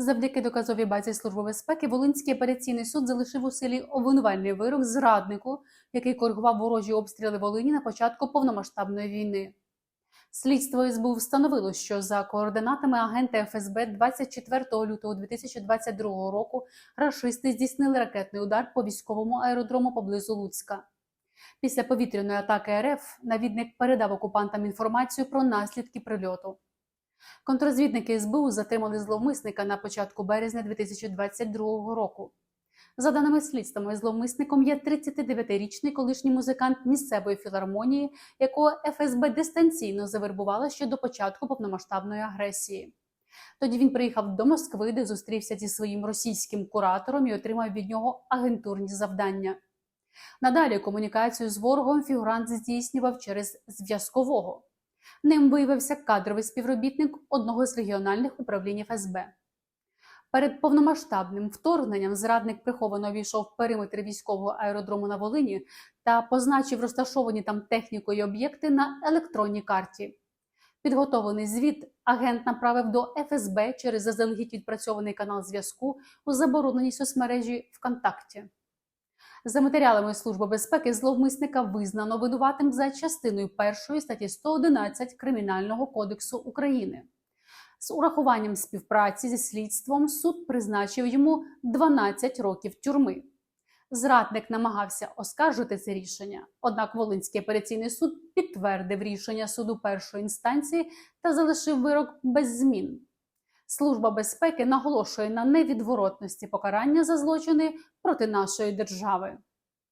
Завдяки доказовій базі Служби безпеки Волинський апеляційний суд залишив у силі обвинувальний вирок зраднику, який коригував ворожі обстріли Волині на початку повномасштабної війни. Слідство СБУ встановило, що за координатами агента ФСБ 24 лютого 2022 року рашисти здійснили ракетний удар по військовому аеродрому поблизу Луцька. Після повітряної атаки РФ навідник передав окупантам інформацію про наслідки прильоту. Контррозвідники СБУ затримали зловмисника на початку березня 2022 року. За даними слідствами, зловмисником є 39-річний колишній музикант місцевої філармонії, якого ФСБ дистанційно завербувала ще до початку повномасштабної агресії. Тоді він приїхав до Москви, де зустрівся зі своїм російським куратором і отримав від нього агентурні завдання. Надалі комунікацію з ворогом фігурант здійснював через зв'язкового. Ним виявився кадровий співробітник одного з регіональних управлінь ФСБ. Перед повномасштабним вторгненням зрадник приховано війшов периметр військового аеродрому на Волині та позначив розташовані там техніку і об'єкти на електронній карті. Підготовлений звіт агент направив до ФСБ через заздалегідь відпрацьований канал зв'язку у забороненій соцмережі ВКонтакті. За матеріалами Служби безпеки зловмисника визнано винуватим за частиною першої статті 111 Кримінального кодексу України. З урахуванням співпраці зі слідством суд призначив йому 12 років тюрми. Зрадник намагався оскаржити це рішення, однак Волинський апеляційний суд підтвердив рішення суду першої інстанції та залишив вирок без змін. Служба безпеки наголошує на невідворотності покарання за злочини проти нашої держави.